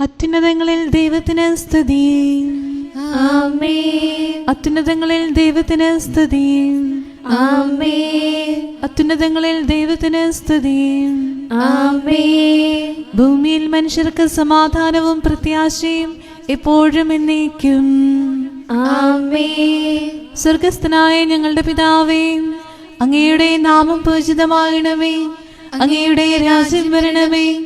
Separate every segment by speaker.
Speaker 1: അത്യുന്നതങ്ങളിൽ ദൈവത്തിന് സ്തുതി. അത്യുന്നതങ്ങളിൽ ദൈവത്തിന് സ്തുതി. അത്യുന്നതങ്ങളിൽ ദൈവത്തിന് സ്തുതി. ഭൂമിയിൽ മനുഷ്യർക്ക് സമാധാനവും പ്രത്യാശയും എപ്പോഴും എന്നേക്കും. സ്വർഗസ്ഥനായ ഞങ്ങളുടെ പിതാവേ അങ്ങയുടെ നാമം പൂജിതമാകണമേ അങ്ങയുടെ രാജ്യം വരണമേ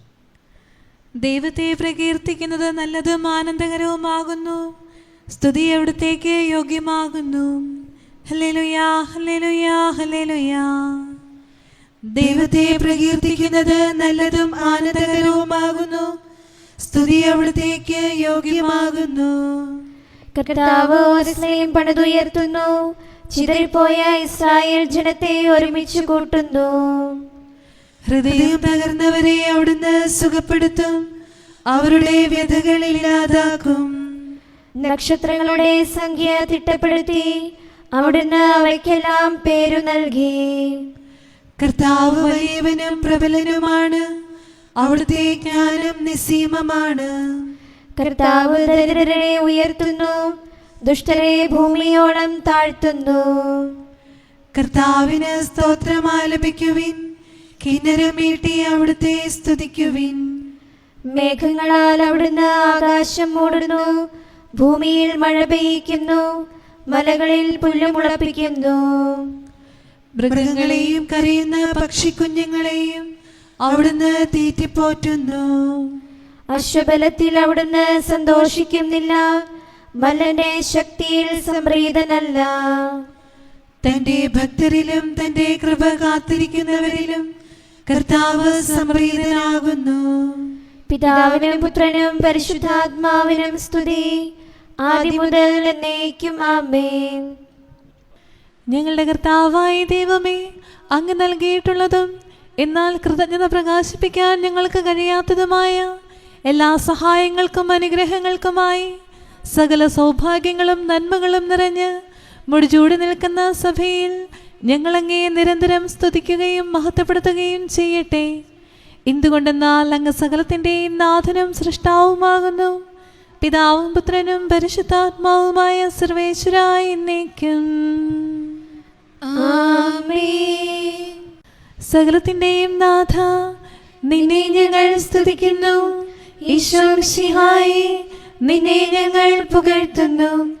Speaker 1: ദൈവത്തെ പ്രകീർത്തിക്കുന്നത് നല്ലതും ആനന്ദകരവുമാകുന്നു. സ്തുതി എവിടത്തേക്ക് യോഗ്യമാകുന്നു. ദൈവത്തെ പ്രകീർത്തിക്കുന്നത് നല്ലതും ആനന്ദകരവുമാകുന്നു. സ്തുതി അവിടത്തേക്ക് യോഗ്യമാകുന്നു.
Speaker 2: കർത്താവ് ഓസ്ലയും പണിതുയർത്തുന്നു. ചിതറിപ്പോയ ഇസ്രായേൽ ജനത്തെ ഒരുമിച്ച് കൂട്ടുന്നു.
Speaker 1: ഹൃദയം തകർന്നവരെ അവിടുന്ന് സുഖപ്പെടുത്തും. അവരുടെ വ്യഥകൾ ഇല്ലാതാക്കും.
Speaker 2: നക്ഷത്രങ്ങളുടെ സംഖ്യ തിട്ടപ്പെടുത്തി അവിടുന്ന് അവയ്ക്കെല്ലാം പേരു നൽകി.
Speaker 1: കർത്താവ് വലിയവനും പ്രബലനുമാണ്. അവിടുത്തെ ജ്ഞാനം നിസ്സീമമാണ്
Speaker 2: കർത്താവ് ദരിദ്രരെ ഉയർത്തുന്നു ദുഷ്ടരെ ഭൂമിയോളം താഴ്ത്തുന്നു.
Speaker 1: കർത്താവിന് സ്തോത്രം ആലപിക്കുവിൻ. കിന്നരമീട്ടി അവിടുത്തെ സ്തുതിക്കുവിൻ.
Speaker 2: മേഘങ്ങളാൽ അവിടുന്ന് ആകാശം മൂടുന്നു. ഭൂമിയിൽ മഴ പെയ്യിക്കുന്നു. മലകളിൽ പുല്ലുമുളപ്പിക്കുന്നു
Speaker 1: മൃഗങ്ങളെയും കരയുന്ന പക്ഷിക്കുഞ്ഞുങ്ങളെയും അവിടുന്ന് തീറ്റിപ്പോറ്റുന്നു.
Speaker 2: അശ്വബലത്തിൽ അവിടുന്ന് സന്തോഷിക്കുന്നില്ല. മലന്റെ ശക്തിയിൽ സംപ്രീതനല്ല.
Speaker 1: തന്റെ ഭക്തരിലും തന്റെ കൃപ കാത്തിരിക്കുന്നവരിലും കർത്താവ് സംപ്രീതനാകുന്നു.
Speaker 2: പിതാവിനും പുത്രനും പരിശുദ്ധാത്മാവിനും സ്തുതി. ആദ്യം മുതൽ എന്നേക്കും ആമേൻ.
Speaker 1: ഞങ്ങളുടെ കർത്താവായ ദൈവമേ അങ്ങ് നൽകിയിട്ടുള്ളതും എന്നാൽ കൃതജ്ഞത പ്രകാശിപ്പിക്കാൻ ഞങ്ങൾക്ക് കഴിയാത്തതുമായ എല്ലാ സഹായങ്ങൾക്കും അനുഗ്രഹങ്ങൾക്കുമായി സകല സൗഭാഗ്യങ്ങളും നന്മകളും നിറഞ്ഞ് മുടിചൂടി നിൽക്കുന്ന സഭയിൽ ഞങ്ങളങ്ങേ നിരന്തരം സ്തുതിക്കുകയും മഹത്വപ്പെടുത്തുകയും ചെയ്യട്ടെ. എന്തുകൊണ്ടെന്നാൽ അങ്ങ് സകലത്തിന്റെയും നാഥനും സൃഷ്ടാവുമാകുന്നു. പിതാവും പുത്രനും പരിശുദ്ധാത്മാവുമായ സർവേശ്വരായി എന്നേക്കും.
Speaker 2: ആമേൻ.
Speaker 1: സകലത്തിന്റെയും നാഥ നിന്നെ ഞങ്ങൾ സ്തുതിക്കുന്നു. ഈശോ നിന്നെ ഞങ്ങൾ പുകഴ്ത്തുന്നു.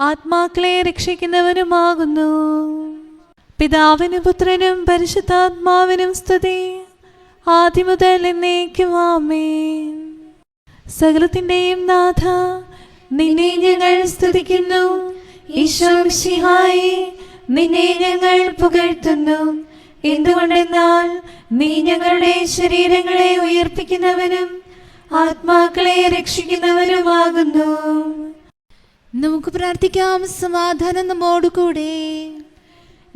Speaker 1: ആത്മാക്കളെ രക്ഷിക്കുന്നവനുമാകുന്നു. പിതാവിനും പുത്രനും പരിശുദ്ധാത്മാവിനും സ്തുതി. ആദ്യമുതൽ എന്നേക്കും ആമേൻ. സകലത്തിന്റെയും നാഥ നിന്നെ ഞങ്ങൾ സ്തുതിക്കുന്നു. ഈശോ മിശിഹായി നിന്നെ ഞങ്ങൾ പുകഴ്ത്തുന്നു. എന്തുകൊണ്ടെന്നാൽ നീ ഞങ്ങളുടെ ശരീരങ്ങളെ ഉയർപ്പിക്കുന്നവനും ആത്മാക്കളെ രക്ഷിക്കുന്നവനുമാകുന്നു.
Speaker 3: നമുക്ക് പ്രാർത്ഥിക്കാം സമാധാനം നമ്മോടുകൂടെ.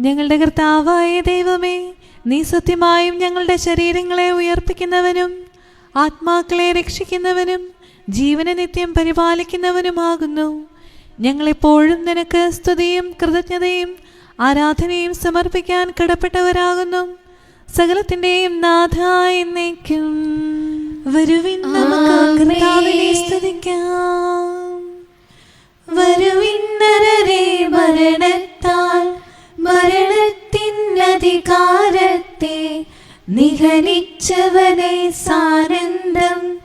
Speaker 1: ഞങ്ങളുടെ കർത്താവായ ദൈവമേ നീ സത്യമായും ഞങ്ങളുടെ ശരീരങ്ങളെ ഉയർപ്പിക്കുന്നവനും ആത്മാക്കളെ രക്ഷിക്കുന്നവനും ജീവന നിത്യം പരിപാലിക്കുന്നവനുമാകുന്നു. ഞങ്ങളെപ്പോഴും നിനക്ക് സ്തുതിയും കൃതജ്ഞതയും ആരാധനയും സമർപ്പിക്കാൻ കടപ്പെട്ടവരാകുന്നു. സകലത്തിന്റെയും നാഥ എന്നേക്കും. വരുവിൻ നമുക്ക് സ്തുതിക്കാം. വരുവിന്നരരെ മരണത്തിൻ മരണത്തിനധികാരത്തെ നിഹനിച്ചവനെ സാനന്ദം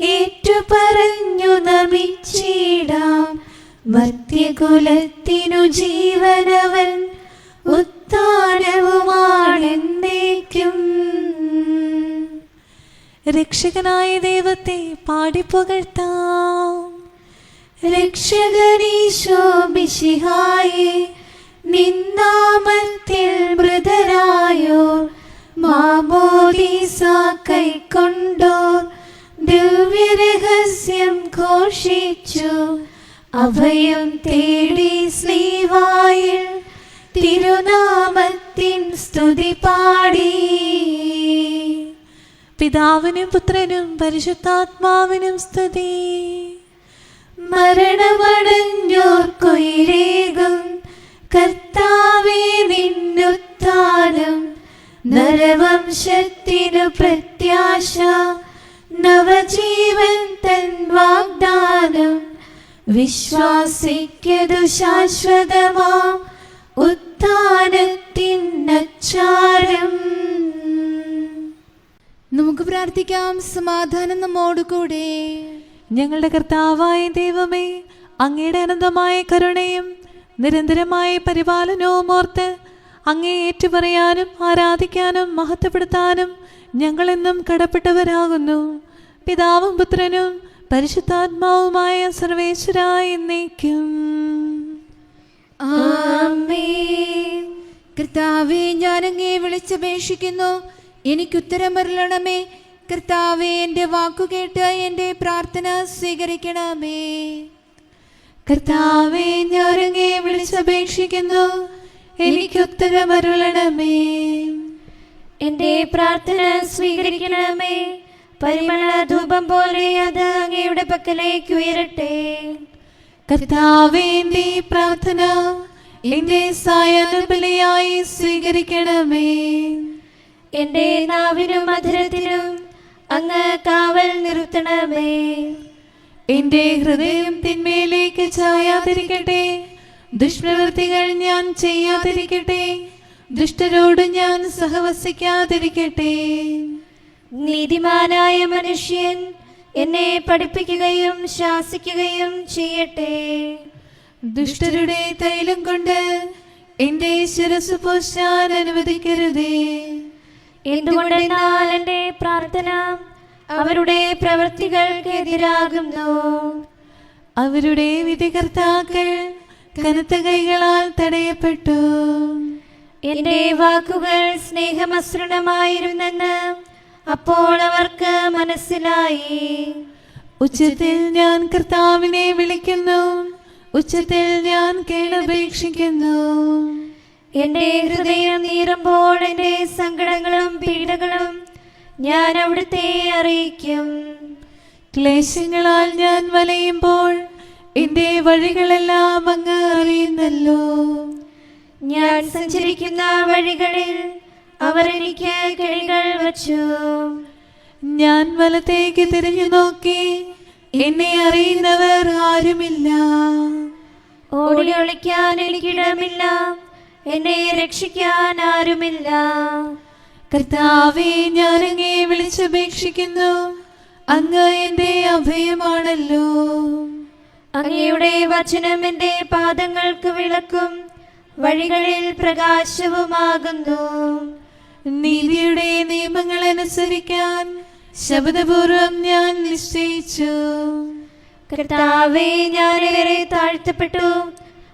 Speaker 1: ഏറ്റുപറഞ്ഞു നമിച്ചിടാം. മധ്യകുലത്തിനു ജീവനവൻ ഉത്താനവുമാണെന്നേക്കും. രക്ഷകനായ ദൈവത്തെ പാടിപ്പുകഴ്ത്താം. രക്ഷകനീശോ മിശിഹായെ നിന്നാമത്തിൽ മൃതരായോർ മാമോദീസ കൈക്കൊണ്ടോർ ദിവ്യരഹസ്യം ഘോഷിച്ചു അഭയം തേടി സ്ലീവായിൽ തിരുനാമത്തിൻ സ്തുതി പാടി. പിതാവിനും പുത്രനും പരിശുദ്ധാത്മാവിനും സ്തുതി. മരണമടഞ്ഞോർക്കൊയിരേകും. കർത്താവേ നിന്നുത്താനം നരവംശത്തിനു പ്രത്യാശ. നവജീവൻ തൻ വാഗ്ദാനം. വിശ്വാസിക്കതു ശാശ്വതമാ ഉത്ഥാനത്തിൻ അച്ചാരം.
Speaker 3: നമുക്ക് പ്രാർത്ഥിക്കാം. സമാധാനം നമ്മോടുകൂടെ.
Speaker 1: ഞങ്ങളുടെ കർത്താവായ ദൈവമേ അങ്ങയുടെ അനന്തമായ കരുണയും നിരന്തരമായ പരിപാലനവും ഓർത്ത് അങ്ങേ ഏറ്റുപറയാനും ആരാധിക്കാനും മഹത്വപ്പെടുത്താനും ഞങ്ങളെന്നും കടപ്പെട്ടവരാകുന്നു. പിതാവും പുത്രനും പരിശുദ്ധാത്മാവുമായ സർവേശ്വരായി
Speaker 2: നീക്കും
Speaker 3: കർത്താവെ ഞാൻ വിളിച്ചപേക്ഷിക്കുന്നു. എനിക്കുത്തരം വരളണമേ കർത്താവെ എന്റെ വാക്കുകേട്ട് എന്റെ പ്രാർത്ഥന സ്വീകരിക്കണമേ.
Speaker 1: കർത്താവെ ഞാനങ്ങേ വിളിച്ചപേക്ഷിക്കുന്നു. എനിക്ക് ഉത്തരമരുളണമേ
Speaker 2: എന്റെ പ്രാർത്ഥന സ്വീകരിക്കണമേ. പരിമള ധൂപം പോലെ അത് അങ്ങയുടെ പക്കലേക്ക് ഉയരട്ടെ.
Speaker 1: കർത്താവേ എന്റെ ഈ പ്രാർത്ഥന എന്റെ സായാഹ്നബലിയായി സ്വീകരിക്കണമേ.
Speaker 2: എന്റെ നാവിനും മധുരത്തിനും അങ്ങ് കാവൽ നിർത്തണമേ
Speaker 1: എന്റെ ഹൃദയം തിന്മയിലേക്ക് ചായാതിരിക്കട്ടെ. ദുഷ്പ്രവൃത്തികൾ ഞാൻ ചെയ്യാതിരിക്കട്ടെ. ദുഷ്ടരോട് ഞാൻ സഹവസിക്കാതിരിക്കട്ടെ.
Speaker 2: നീതിമാനായ മനുഷ്യൻ എന്നെ പഠിപ്പിക്കുകയും ശാസിക്കുകയും ചെയ്യട്ടെ.
Speaker 1: ദുഷ്ടരുടെ തൈലം കൊണ്ട് എന്റെ ശിരസ് പോശാൻ അനുവദിക്കരുതേ.
Speaker 2: എന്തുകൊണ്ടെന്നാൽ പ്രാർത്ഥന അവരുടെ പ്രവൃത്തികൾക്കെതിരാകുന്നു
Speaker 1: അവരുടെ വിധികർത്താക്കൾ കനത്ത കൈകളാൽ തടയപ്പെട്ടു.
Speaker 2: എന്റെ വാക്കുകൾ സ്നേഹമസൃണമായിരുന്നെന്ന് അപ്പോൾ അവർക്ക് മനസ്സിലായി.
Speaker 1: ഉച്ചത്തിൽ ഞാൻ കർത്താവിനെ വിളിക്കുന്നു. ഉച്ചത്തിൽ ഞാൻ കേണപേക്ഷിക്കുന്നു
Speaker 2: എന്റെ ഹൃദയം നീറുമ്പോൾ എന്റെ സങ്കടങ്ങളും പീഡകളും ഞാൻ അവിടുത്തെ അറിയിക്കും.
Speaker 1: ക്ലേശങ്ങളാൽ ഞാൻ വലയുമ്പോൾ എന്റെ വഴികളെല്ലാം അങ്ങ് അറിയുന്നല്ലോ.
Speaker 2: ഞാൻ സഞ്ചരിക്കുന്ന വഴികളിൽ അവർ എനിക്ക് കിഴികൾ വച്ചു.
Speaker 1: ഞാൻ വലത്തേക്ക് തിരിഞ്ഞു നോക്കി എന്നെ അറിയുന്നവർ ആരുമില്ല.
Speaker 2: ഓടി ഒളിക്കാൻ എനിക്കിടമില്ല. എന്നെ രക്ഷിക്കാൻ ആരുമില്ല.
Speaker 1: കർത്താവെ ഞാൻ അങ്ങേ വിളിച്ചപേക്ഷിക്കുന്നു. അങ്ങ് എന്റെ അഭയമാണല്ലോ.
Speaker 2: അങ്ങയുടെ വചനം എന്റെ പാദങ്ങൾക്ക് വിളക്കും. വഴികളിൽ പ്രകാശവുമാകുന്നു.
Speaker 1: നീതിയുടെ നിയമങ്ങൾ അനുസരിക്കാൻ ശബ്ദപൂർവം ഞാൻ നിശ്ചയിച്ചു.
Speaker 2: കർത്താവെ ഞാൻ ഏറെ താഴ്ത്തപ്പെട്ടു.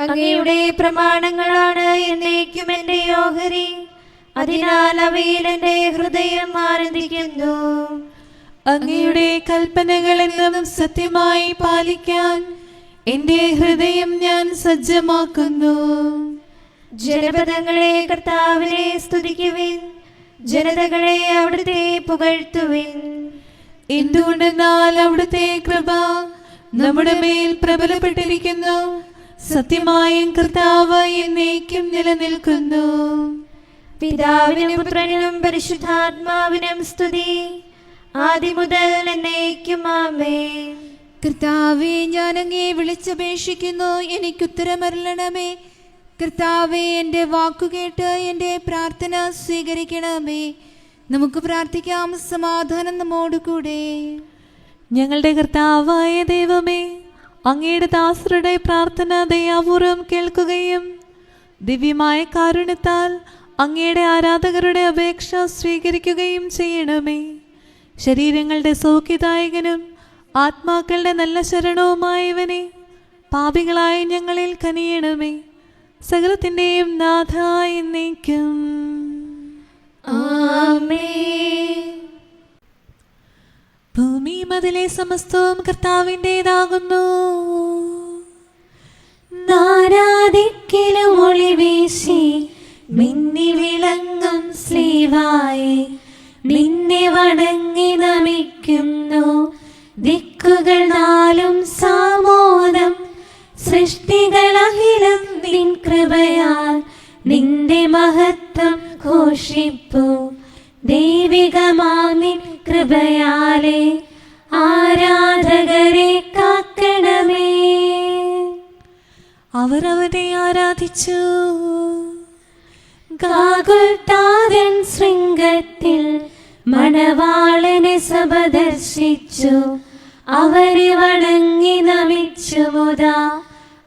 Speaker 2: അങ്ങയുടെ പ്രമാണങ്ങളാണ് എന്നേക്കും എന്റെ ഓഹരി. അതിനാൽ അവയിൽ എന്റെ ഹൃദയം ആനന്ദിക്കുന്നു.
Speaker 1: അങ്ങയുടെ കൽപ്പനകൾ എന്നും സത്യമായി പാലിക്കാൻ എന്റെ ഹൃദയം ഞാൻ സജ്ജമാക്കുന്നു.
Speaker 2: ജനപദങ്ങളെ കർത്താവിനെ സ്തുതിക്കുവിൻ. ജനതകളെ അവിടുത്തെ പുകഴ്ത്തുവിൻ.
Speaker 1: എന്തുകൊണ്ടെന്നാൽ അവിടുത്തെ കൃപ നമ്മുടെ മേൽ പ്രബലപ്പെട്ടിരിക്കുന്നു. സത്യമായും കർത്താവ് എന്നേക്കും നിലനിൽക്കുന്നു.
Speaker 2: പിതാവിനും പുത്രനും പരിശുദ്ധാത്മാവിനും സ്തുതി. ആദ്യ മുതൽ എന്നേക്കും ആമേ
Speaker 3: കർത്താവെ ഞാൻ അങ്ങേ വിളിച്ചപേക്ഷിക്കുന്നു. എനിക്ക് ഉത്തരമരളണമേ കർത്താവെ എന്റെ വാക്കുകേട്ട് എന്റെ പ്രാർത്ഥന സ്വീകരിക്കണമേ. നമുക്ക് പ്രാർത്ഥിക്കാം. സമാധാനം നമ്മോടുകൂടെ.
Speaker 1: ഞങ്ങളുടെ കർത്താവായ ദൈവമേ അങ്ങയുടെ ദാസരുടെ പ്രാർത്ഥന ദയാപൂർവം കേൾക്കുകയും ദിവ്യമായ കാരുണ്യത്താൽ അങ്ങയുടെ ആരാധകരുടെ അപേക്ഷ സ്വീകരിക്കുകയും ചെയ്യണമേ. ശരീരങ്ങളുടെ സൗഖ്യദായകനും ആത്മാക്കളുടെ നല്ല ശരണവുമായവനെ പാപികളായ ഞങ്ങളിൽ കനിയണമേ. സകലത്തിന്റെയും നാഥായി എന്നേക്കും.
Speaker 2: ആമേ
Speaker 1: ഭൂമി മതിലെ സമസ്തവും കർത്താവിന്റെതാകുന്നു. നാരാദിക്കിലും ഒളിവേശി മിന്നി വിളങ്ങും സ്ലീവായി നിന്നെ വണങ്ങി നമിക്കുന്നു. ദിക്കുകൾ നാലും സാമോദം സൃഷ്ടികളഹിലം നിൻ കൃപയാൽ നിന്റെ മഹത്വം ഘോഷിപ്പു. ദൈവികമാമിൻ കൃപയാലെ ആരാധകരെ കാക്കണമേ. അവർ അവനെ ആരാധിച്ചു. ഗാകുൽത്താതൻ ശൃംഗത്തിൽ മണവാളനെ സഭ ദർശിച്ചു. അവരെ വണങ്ങി നമിച്ചു മുതാ.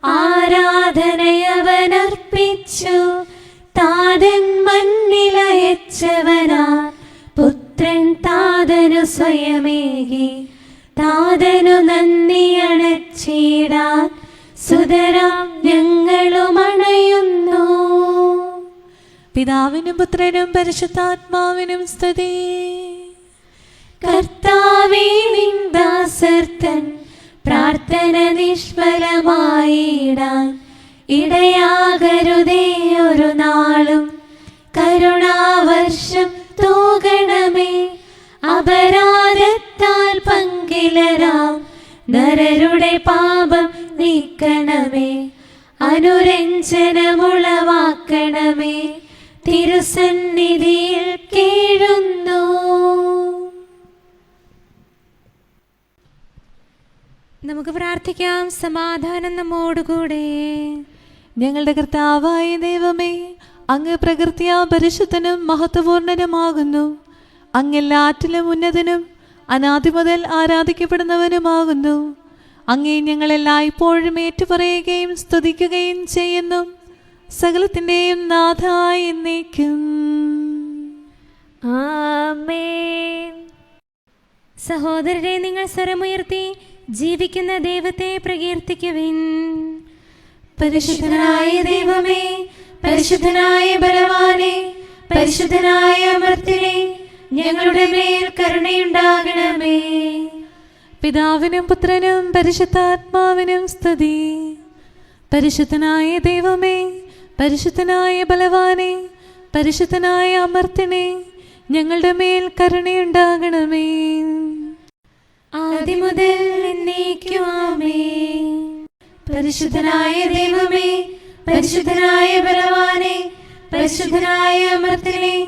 Speaker 1: ആരാധനയവനർപ്പിച്ചു താതൻ മണ്ണിലയച്ചവനാ. പുത്രൻ താതനു സ്വയമേകി. താതനു നന്ദിയണച്ചീടാൻ സുതരാം ഞങ്ങളും അണയുന്നു പിതാവിനും പുത്രനും പരിശുദ്ധാത്മാവിനും സ്തുതി. കർത്താവേ നിന്ദാസർത്തൻ പ്രാർത്ഥന നിഷ്ഫലമായിടാൻ ഇടയാകരുതേ ഒരു നാളും. കരുണാവർഷം തൂകണമേ. അപരാധത്താൽ പങ്കിലരാം. നരരുടെ പാപം നീക്കണമേ. അനുരഞ്ജനമുളവാക്കണമേ. തിരുസന്നിധിയിൽ കേഴുന്നു.
Speaker 3: നമുക്ക് പ്രാർത്ഥിക്കാം. സമാധാനം നമ്മോടുകൂടെ.
Speaker 1: ഞങ്ങളുടെ കർത്താവായ ദൈവമേ അങ്ങ് പ്രകൃത്യാ പരിശുദ്ധനും മഹത്വപൂർണനുമാകുന്നു. അങ്ങെല്ലാറ്റിലും ഉന്നതനും അനാദി മുതൽ ആരാധിക്കപ്പെടുന്നവനുമാകുന്നു. അങ്ങേ ഞങ്ങളെല്ലായ്പ്പോഴും ഏറ്റുപറയുകയും സ്തുതിക്കുകയും ചെയ്യുന്നു. സകലത്തിന്റെയും നാഥായി
Speaker 2: നീക്കും
Speaker 3: സഹോദരരെ നിങ്ങൾ സ്വരമുയർത്തി ജീവിക്കുന്ന ദൈവത്തെ പ്രകീർത്തിക്കുവിൻ.
Speaker 1: പരിശുദ്ധനായ ദൈവമേ പരിശുദ്ധനായ ബലവാനെ പരിശുദ്ധനായ അമർത്തിനെ ഞങ്ങളുടെ മേൽ കരുണയുണ്ടാകണമേ. പിതാവിനും പുത്രനും പരിശുദ്ധാത്മാവിനും സ്തുതി. പരിശുദ്ധനായ ദൈവമേ പരിശുദ്ധനായ ബലവാനെ പരിശുദ്ധനായ അമർത്തിനെ ഞങ്ങളുടെ മേൽ കരുണയുണ്ടാകണമേ.
Speaker 4: എന്നേക്കുമാമേ
Speaker 1: പരിശുദ്ധനായ ദൈവമേ പരിശുദ്ധനായ ബലവാനെ പരിശുദ്ധനായ അമർത്തിനെ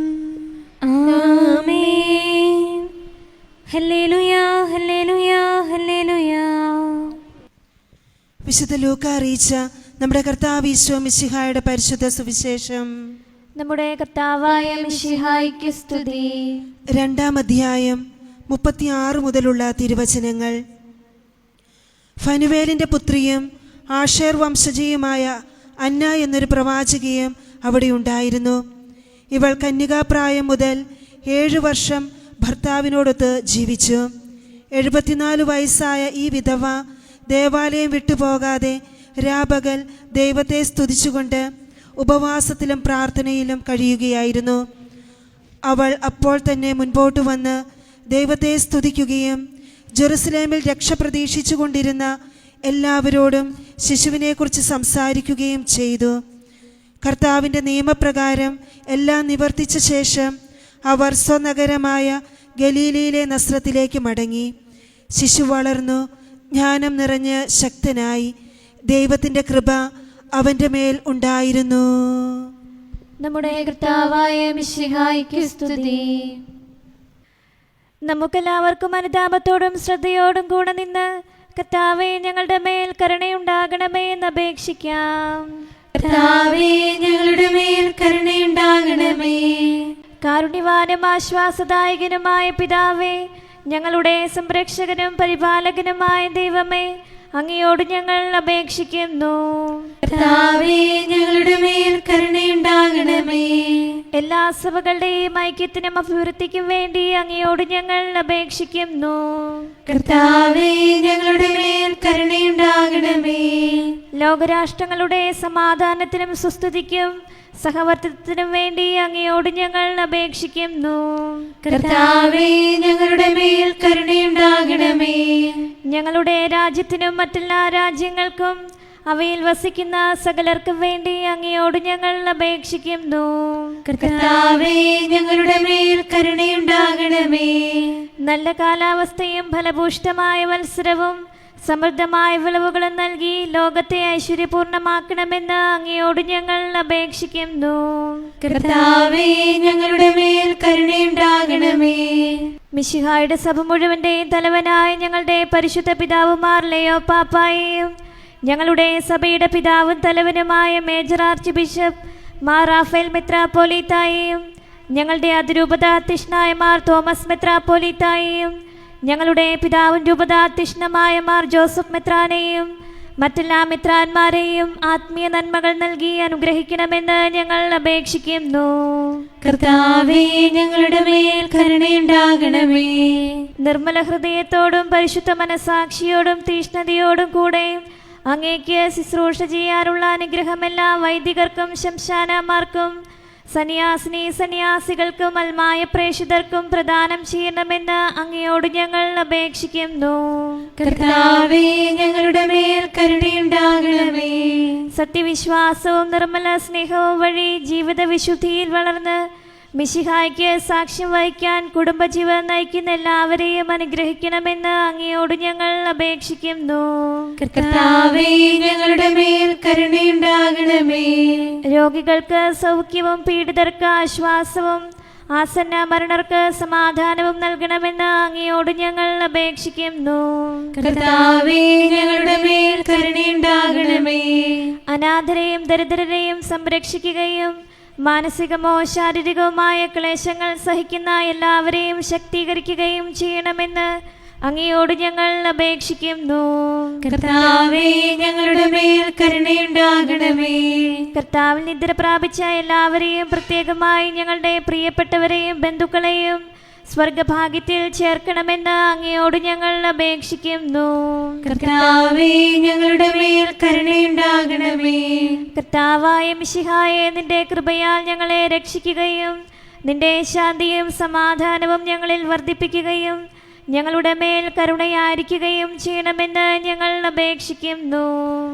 Speaker 5: വിശുദ്ധ ലൂക്ക അറിയിച്ച നമ്മുടെ കർത്താവ് ഈശോ മിശിഹായുടെ പരിശുദ്ധ സുവിശേഷം.
Speaker 6: നമ്മുടെ കർത്താവായ മിശിഹായിക്ക് സ്തുതി.
Speaker 5: രണ്ടാം അധ്യായം മുപ്പത്തിയാറ് മുതലുള്ള തിരുവചനങ്ങൾ. ഫനുവേലിന്റെ പുത്രിയും ആഷേർ വംശജയുമായ അന്ന എന്നൊരു പ്രവാചകയും അവിടെ ഉണ്ടായിരുന്നു. ഇവൾ കന്യകാപ്രായം മുതൽ ഏഴു വർഷം ഭർത്താവിനോടൊത്ത് ജീവിച്ചു. എഴുപത്തിനാല് വയസ്സായ ഈ വിധവ ദേവാലയം വിട്ടുപോകാതെ രാപകൽ ദൈവത്തെ സ്തുതിച്ചുകൊണ്ട് ഉപവാസത്തിലും പ്രാർത്ഥനയിലും കഴിയുകയായിരുന്നു. അവൾ അപ്പോൾ തന്നെ മുൻപോട്ട് വന്ന് ദൈവത്തെ സ്തുതിക്കുകയും ജെറുസലേമിൽ രക്ഷ പ്രതീക്ഷിച്ചു കൊണ്ടിരുന്ന എല്ലാവരോടും ശിശുവിനെക്കുറിച്ച് സംസാരിക്കുകയും ചെയ്തു. കർത്താവിന്റെ നിയമപ്രകാരം എല്ലാം നിവർത്തിച്ച ശേഷം അവർ സ്വനഗരമായ ഗലീലയിലെ നസ്രത്തിലേക്ക് മടങ്ങി. ശിശു വളർന്നു ജ്ഞാനം നിറഞ്ഞ് ശക്തനായി. ദൈവത്തിന്റെ കൃപ അവന്റെ മേൽ ഉണ്ടായിരുന്നു.
Speaker 6: നമ്മുടെ കർത്താവായ മിശിഹായിക്ക് സ്തുതി. നമുക്കെല്ലാവർക്കും അനുതാപത്തോടും ശ്രദ്ധയോടും കൂടെ നിന്ന് കർത്താവെ ഞങ്ങളുടെ മേൽ കരുണയുണ്ടാകണമേ എന്ന് അപേക്ഷിക്കാം.
Speaker 1: കർത്താവേ ഞങ്ങളുടെ മേൽ കരുണയുണ്ടാകണമേ.
Speaker 6: കാരുണ്യവാനും ആശ്വാസദായകനുമായ പിതാവേ ഞങ്ങളുടെ സംരക്ഷകനും പരിപാലകനുമായ ദൈവമേ അങ്ങയോട് ഞങ്ങൾ അപേക്ഷിക്കുന്നു.
Speaker 1: ഞങ്ങളുടെ മേൽ കരുണയുണ്ടാകണമേ.
Speaker 6: എല്ലാ സഭകളുടെയും ഐക്യത്തിനും അഭിവൃദ്ധിക്കും വേണ്ടി അങ്ങയോട് ഞങ്ങൾ അപേക്ഷിക്കുന്നു.
Speaker 1: കർത്താവേ ഞങ്ങളുടെ മേൽ കരുണയുണ്ടാകണമേ.
Speaker 6: ലോകരാഷ്ട്രങ്ങളുടെ സമാധാനത്തിനും സുസ്ഥിതിക്കും സഹവർത്തിത്വത്തിനും വേണ്ടി അങ്ങയോട് ഞങ്ങൾ അപേക്ഷിക്കുന്നു.
Speaker 1: കർത്താവേ ഞങ്ങളുടെ മേൽ കരുണയുണ്ടാകണമേ.
Speaker 6: ഞങ്ങളുടെ രാജ്യത്തിനും മറ്റെല്ലാ രാജ്യങ്ങൾക്കും അവയിൽ വസിക്കുന്ന സകലർക്കും വേണ്ടി അങ്ങയോട് ഞങ്ങൾ അപേക്ഷിക്കുന്നു.
Speaker 1: കർത്താവേ ഞങ്ങളുടെ മേൽ കരുണയുണ്ടാകണമേ.
Speaker 6: നല്ല കാലാവസ്ഥയും ഫലഭൂഷ്ടമായ മത്സരവും സമൃദ്ധമായ വിളവുകളും നൽകി ലോകത്തെ ഐശ്വര്യപൂർണമാക്കണമെന്ന് അങ്ങയോട് ഞങ്ങൾ അപേക്ഷിക്കുന്നു.
Speaker 1: കർത്താവേ ഞങ്ങളുടെ മേൽ കരുണയുണ്ടാകണമേ.
Speaker 6: മിശിഹായുടെ സഭ മുഴുവന്റെയും തലവനായ ഞങ്ങളുടെ പരിശുദ്ധ പിതാവുമാർ ലയോ പാപ്പായെയും ഞങ്ങളുടെ സഭയുടെ പിതാവും തലവനുമായ major archbishop Mar Raphael മെത്രാപ്പോലീത്തായെയും ഞങ്ങളുടെ അതിരൂപതാധ്യക്ഷനായ മാർ തോമസ് മെത്രാപ്പോലീത്തായെയും ഞങ്ങളുടെ പിതാവും രൂപതാധ്യക്ഷനുമായ മാർ ജോസഫ് മെത്രാനെയും മറ്റെല്ലാ മിത്രാന്മാരെയും ആത്മീയ നന്മകൾ നൽകി അനുഗ്രഹിക്കണമെന്ന് ഞങ്ങൾ അപേക്ഷിക്കുന്നു.
Speaker 1: കർത്താവേ ഞങ്ങളുടെ മേൽ കരുണയുണ്ടാകണമേ.
Speaker 6: നിർമ്മല ഹൃദയത്തോടും പരിശുദ്ധ മനസാക്ഷിയോടും തീഷ്ണതയോടും കൂടെ അങ്ങേക്ക് ശുശ്രൂഷ ചെയ്യാനുള്ള അനുഗ്രഹമെല്ലാം വൈദികർക്കും ശംശാനമാർക്കും സന്യാസിനി സന്യാസികൾക്കും അൽമായ പ്രേക്ഷിതർക്കും പ്രദാനം ചെയ്യണമെന്ന് അങ്ങയോട് ഞങ്ങൾ അപേക്ഷിക്കുന്നു.
Speaker 1: കർത്താവേ ഞങ്ങളുടെ മേൽ കരുണയുണ്ടാകണമേ.
Speaker 6: സത്യവിശ്വാസവും നിർമ്മല സ്നേഹവും വഴി ജീവിത വിശുദ്ധിയിൽ വളർന്ന് മിശിഹായ്ക്ക് സാക്ഷ്യം വഹിക്കാൻ കുടുംബജീവൻ നയിക്കുന്ന എല്ലാവരെയും അനുഗ്രഹിക്കണമെന്ന് അങ്ങയോട് ഞങ്ങൾ അപേക്ഷിക്കുന്നു.
Speaker 1: കർത്താവേ ഞങ്ങളുടെ മേൽ കരുണയുണ്ടാകണമേ.
Speaker 6: രോഗികൾക്ക് സൗഖ്യവും പീഡിതർക്ക് ആശ്വാസവും ആസന്ന മരണർക്ക് സമാധാനവും നൽകണമെന്ന് അങ്ങയോട് ഞങ്ങൾ അപേക്ഷിക്കുന്നു.
Speaker 1: കർത്താവേ ഞങ്ങളുടെ മേൽ കരുണയുണ്ടാകണമേ.
Speaker 6: അനാഥരെയും ദരിദ്രരെയും സംരക്ഷിക്കുകയും മാനസികമോ ശാരീരികവുമായ ക്ലേശങ്ങൾ സഹിക്കുന്ന എല്ലാവരെയും ശക്തീകരിക്കുകയും ചെയ്യണമെന്ന് അങ്ങയോട് ഞങ്ങൾ അപേക്ഷിക്കുന്നു.
Speaker 2: കർത്താവേ ഞങ്ങളുടെ മേൽ കരുണയുണ്ടാകണമേ.
Speaker 6: കർത്താവിൽ നിദ്ര പ്രാപിച്ച എല്ലാവരെയും പ്രത്യേകമായി ഞങ്ങളുടെ പ്രിയപ്പെട്ടവരെയും ബന്ധുക്കളെയും സ്വർഗഭാഗ്യത്തിൽ ചേർക്കണമെന്ന് അങ്ങയോട് ഞങ്ങൾ അപേക്ഷിക്കുന്നു.
Speaker 2: കർത്താവേ ഞങ്ങളുടെ മേൽ കരുണയുണ്ടാകണമേ.
Speaker 6: കർത്താവായ മിശിഹായെ നിന്റെ കൃപയാൽ ഞങ്ങളെ രക്ഷിക്കുകയും നിന്റെ ശാന്തിയും സമാധാനവും ഞങ്ങളിൽ വർദ്ധിപ്പിക്കുകയും ഞങ്ങളുടെ മേൽ കരുണയായിരിക്കുകയും ചെയ്യണമെന്ന് ഞങ്ങൾ അപേക്ഷിക്കുന്നു.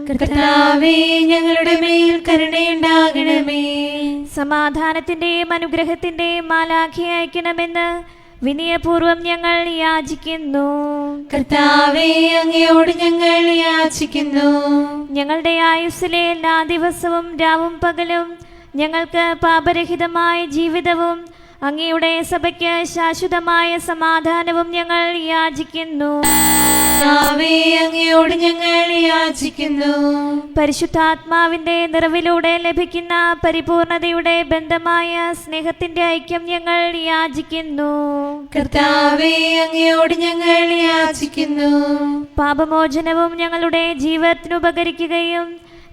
Speaker 2: കർത്താവേ ഞങ്ങളുടെ മേൽ കരുണയുണ്ടാകണമേ.
Speaker 6: സമാധാനത്തിന്റെയും അനുഗ്രഹത്തിന്റെയും മാലാഖി അയക്കണമെന്ന് വിനയപൂർവം ഞങ്ങൾ യാചിക്കുന്നു.
Speaker 2: കർത്താവേ അങ്ങയോട് ഞങ്ങൾ യാചിക്കുന്നു.
Speaker 6: ഞങ്ങളുടെ ആയുസ്സിലെ എല്ലാ ദിവസവും രാവും പകലും ഞങ്ങൾക്ക് പാപരഹിതമായ ജീവിതവും അങ്ങയുടെ സഭയ്ക്ക് ശാശ്വതമായ സമാധാനവും ഞങ്ങൾ യാചിക്കുന്നു.
Speaker 2: അങ്ങയോട് ഞങ്ങൾ യാചിക്കുന്നു.
Speaker 6: പരിശുദ്ധാത്മാവിന്റെ നിറവിലൂടെ ലഭിക്കുന്ന പരിപൂർണതയുടെ ബന്ധമായ സ്നേഹത്തിന്റെ ഐക്യം ഞങ്ങൾ യാചിക്കുന്നു.
Speaker 2: കർത്താവേ അങ്ങയോട് ഞങ്ങൾ യാചിക്കുന്നു.
Speaker 6: പാപമോചനവും ഞങ്ങളുടെ ജീവിതത്തിന് ഉപകരിക്കുകയും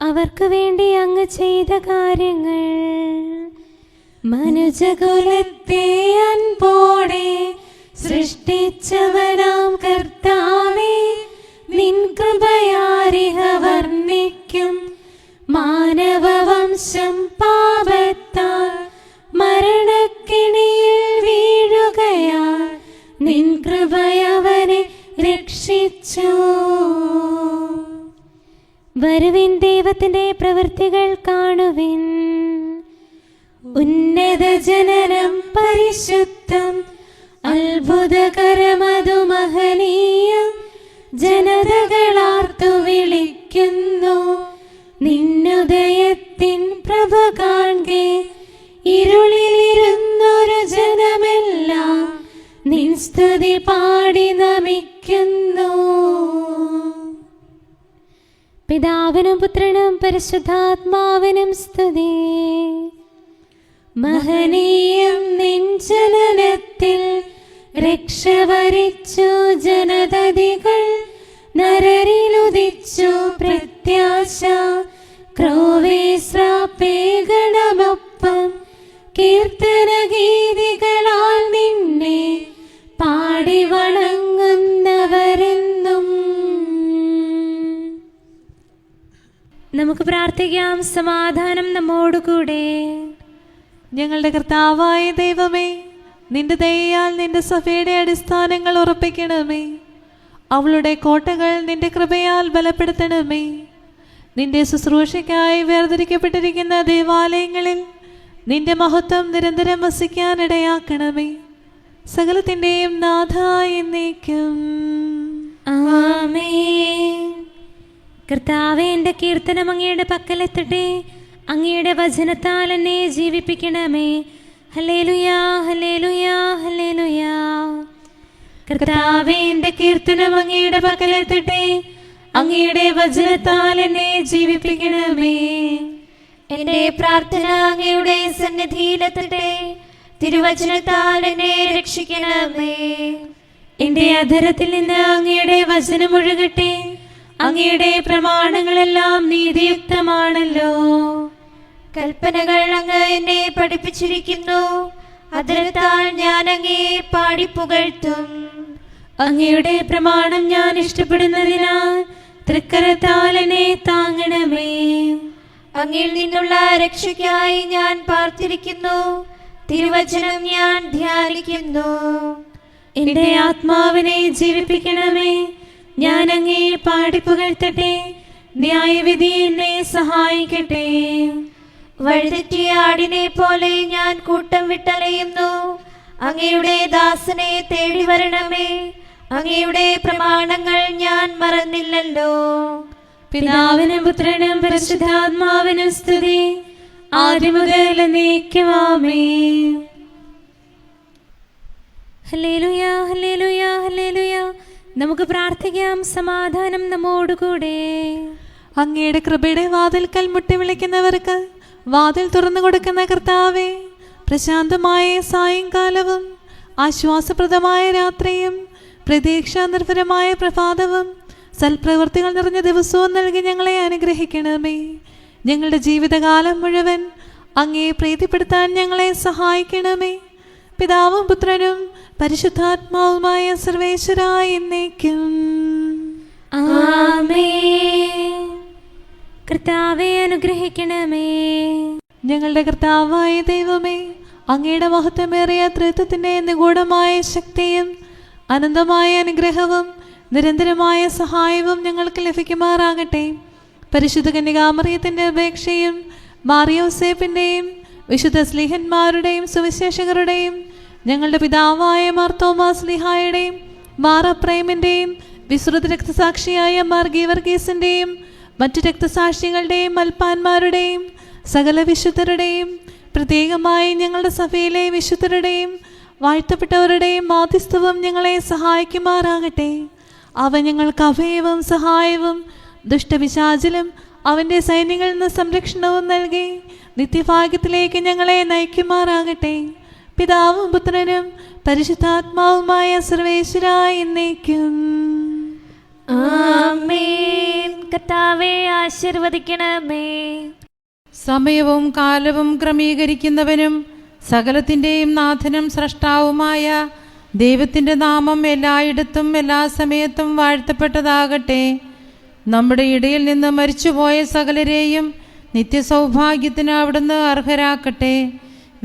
Speaker 4: അവർക്ക് വേണ്ടി അങ്ങ് ചെയ്ത കാര്യങ്ങൾ. മനുജകുലത്തെ അൻപോടെ സൃഷ്ടിച്ചവനാം കർത്താവേ നിൻ വർണിക്കും. മാനവവംശം പാപത്താൽ മരണക്കിണിയിൽ വീഴുകയാൽ നിൻ കൃപയവനെ രക്ഷിച്ചു. വരുവിൻ ദൈവത്തിന്റെ പ്രവൃത്തികൾ കാണുവിൻ. ഉന്നത ജനനം പരിശുദ്ധം അത്ഭുതകരമതു മഹനീയം ജനതകളാർത്തു വിളിക്കുന്നു. നിന്നുദയത്തിൻ പ്രഭ കാൺകെ ഇരുളിലിരുന്നൊരു ജനമെല്ലാം നിൻ സ്തുതി പാടി നമിക്കുന്നു. പിതാവിനും പുത്രനും പരിശുദ്ധാത്മാവിനും സ്തുതി. മഹനീയം നിൻ രക്ഷ രക്ഷവരിച്ചു ജനതതികൾ നരരിലുദിച്ചു പ്രത്യാശ ക്രോവേശ്രാപ്പേഗണമൊപ്പം ഗണമൊപ്പം ഗീതികളാൽ പ്രാർത്ഥിക്കാം. സമാധാനം നമ്മോടുകൂടെ.
Speaker 1: ഞങ്ങളുടെ കർത്താവായ ദൈവമേ നിന്റെ ദയയാൽ നിന്റെ സഭയുടെ അടിസ്ഥാനങ്ങൾ ഉറപ്പിക്കണമേ. അവളുടെ കോട്ടകൾ നിന്റെ കൃപയാൽ ബലപ്പെടുത്തണമേ. നിന്റെ ശുശ്രൂഷയ്ക്കായി വേർതിരിക്കപ്പെട്ടിരിക്കുന്ന ദേവാലയങ്ങളിൽ നിന്റെ മഹത്വം നിരന്തരം വസിക്കാനിടയാക്കണമേ സകലത്തിന്റെയും നാഥായി എന്നേക്കും.
Speaker 4: ആമേൻ. കർത്താവെ എന്റെ കീർത്തനം അങ്ങയുടെ പക്കലെത്തട്ടെ. അങ്ങയുടെ വചനത്താൽ എന്നെ ജീവിപ്പിക്കണമേ. ഹലേലുയാ ഹലേലുയാ ഹലേലുയാ കർത്താവെ കീർത്തനം അങ്ങയുടെ പക്കലെത്തട്ടെ. അങ്ങയുടെ വചനത്താൽ എന്നെ ജീവിപ്പിക്കണമേ.
Speaker 2: എന്റെ പ്രാർത്ഥന അങ്ങയുടെ സന്നിധിയിലെത്തട്ടെ. തിരുവചനത്താൽ എന്നെ രക്ഷിക്കണമേ.
Speaker 4: എന്റെ അധരത്തിൽ നിന്ന് അങ്ങയുടെ വചനം ഒഴുകട്ടെ. അങ്ങയുടെ പ്രമാണങ്ങളെല്ലാം നീതിയുക്തമാണല്ലോ.
Speaker 2: കൽപ്പനകൾ അങ്ങ് എന്നെ പഠിപ്പിച്ചിരിക്കുന്നു. അതിരത്താൽ ഞാൻ അങ്ങേ പാടിപ്പുകഴ്ത്തും.
Speaker 4: അങ്ങയുടെ പ്രമാണം ഞാൻ ഇഷ്ടപ്പെടുന്നതിനാൽ തൃക്കരത്താൽ എന്നെ താങ്ങണമേ.
Speaker 2: അങ്ങിൽ നിന്നുള്ള രക്ഷയ്ക്കായി ഞാൻ പാർത്തിരിക്കുന്നു. തിരുവചനം ഞാൻ ധ്യാനിക്കുന്നു.
Speaker 4: എന്റെ ആത്മാവിനെ ജീവിപ്പിക്കണമേ. ഞാൻ അങ്ങേ പാടിപ്പുകഴ്ത്തട്ടെ ന്യായവിധി എന്നെ സഹായിക്കട്ടെ.
Speaker 2: വഴുതെറ്റിയ ആടിനെ പോലെ ഞാൻ കൂട്ടം വിട്ടലയുന്നു. അങ്ങയുടെ ദാസനെ തേടി വരണമേ. അങ്ങയുടെ പ്രമാണങ്ങൾ ഞാൻ മറന്നില്ലല്ലോ.
Speaker 4: പിതാവിനും പുത്രനും പരിശുദ്ധാത്മാവിനും സ്തുതി. ആദ്യം മുതൽ നീക്കുവാമേ ഹല്ലേലൂയ ഹല്ലേലൂയ ഹല്ലേലൂയ. നമുക്ക് പ്രാർത്ഥിക്കാം. സമാധാനം നമ്മോടുകൂടെ.
Speaker 1: അങ്ങയുടെ കൃപയുടെ വാതിൽക്കൽ മുട്ടി വിളിക്കുന്നവർക്ക് വാതിൽ തുറന്നു കൊടുക്കുന്ന കർത്താവേ പ്രശാന്തമായ സായങ്കാലവും ആശ്വാസപ്രദമായ രാത്രിയും പ്രതീക്ഷാ നിർഭരമായ പ്രഭാതവും സൽപ്രവൃത്തികൾ നിറഞ്ഞ ദിവസവും നൽകി ഞങ്ങളെ അനുഗ്രഹിക്കണമേ. ഞങ്ങളുടെ ജീവിതകാലം മുഴുവൻ അങ്ങേ പ്രീതിപ്പെടുത്താൻ ഞങ്ങളെ സഹായിക്കണമേ. പിതാവും പുത്രനും പരിശുദ്ധാത്മാവുമായ സർവേശ്വരായി എന്നേക്കും.
Speaker 4: കർത്താവെ അനുഗ്രഹിക്കണമേ.
Speaker 1: ഞങ്ങളുടെ കർത്താവായ ദൈവമേ അങ്ങയുടെ മഹത്വമേറിയ തൃത്വത്തിന്റെ നിഗൂഢമായ ശക്തിയും അനന്തമായ അനുഗ്രഹവും നിരന്തരമായ സഹായവും ഞങ്ങൾക്ക് ലഭിക്കുമാറാകട്ടെ. പരിശുദ്ധ കന്യകാമറിയത്തിന്റെ അപേക്ഷയും മാറിയോസേപ്പിന്റെയും വിശുദ്ധ സ്ലീഹന്മാരുടെയും സുവിശേഷകരുടെയും ഞങ്ങളുടെ പിതാവായ മാർത്തോമാ സ്ലിഹായുടെയും മാറപ്രേമിന്റെയും വിശ്രുത രക്തസാക്ഷിയായ മാർ ഗീവർഗീസിന്റെയും മറ്റു രക്തസാക്ഷികളുടെയും മൽപ്പാന്മാരുടെയും സകല വിശുദ്ധരുടെയും പ്രത്യേകമായി ഞങ്ങളുടെ സഭയിലെ വിശുദ്ധരുടെയും വാഴ്ത്തപ്പെട്ടവരുടെയും മാധ്യസ്ഥവും ഞങ്ങളെ സഹായിക്കുമാറാകട്ടെ. അവ ഞങ്ങൾക്ക് അഭയവും സഹായവും ദുഷ്ടപിശാചിലും അവന്റെ സൈന്യങ്ങളിൽ നിന്ന് സംരക്ഷണവും നൽകി നിത്യഭാഗ്യത്തിലേക്ക് ഞങ്ങളെ നയിക്കുമാറാകട്ടെ. പിതാവും പുത്രനും പരിശുദ്ധാത്മാവുമായ സർവേശ്വരായി എന്നേക്കും.
Speaker 2: കർത്താവെ ആശീർവദിക്കണമേ.
Speaker 7: സമയവും കാലവും ക്രമീകരിക്കുന്നവനും സകലത്തിന്റെയും നാഥനും സ്രഷ്ടാവുമായ ദൈവത്തിന്റെ നാമം എല്ലായിടത്തും എല്ലാ സമയത്തും വാഴ്ത്തപ്പെട്ടതാകട്ടെ. നമ്മുടെ ഇടയിൽ നിന്ന് മരിച്ചുപോയ സകലരെയും നിത്യസൗഭാഗ്യത്തിന് അവിടുന്ന് അർഹരാക്കട്ടെ.